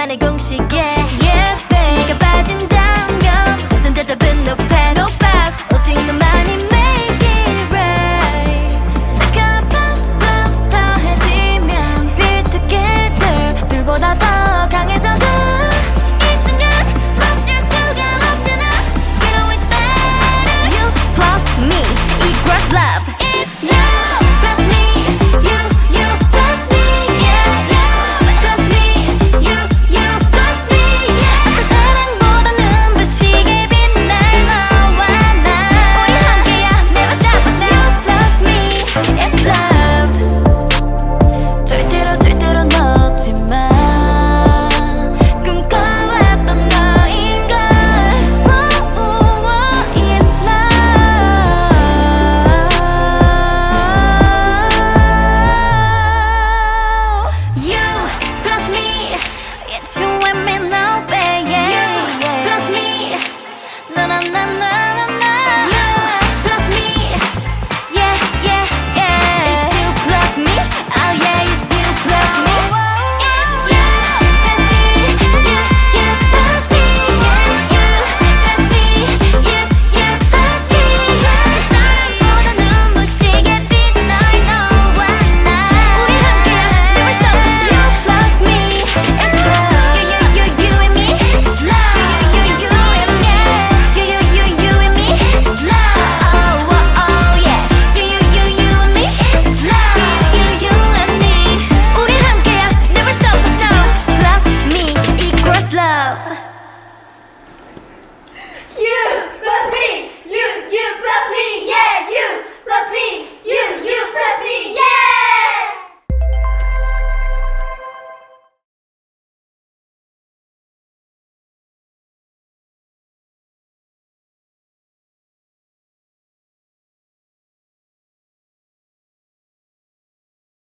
나만의 공식 yeah. with you and me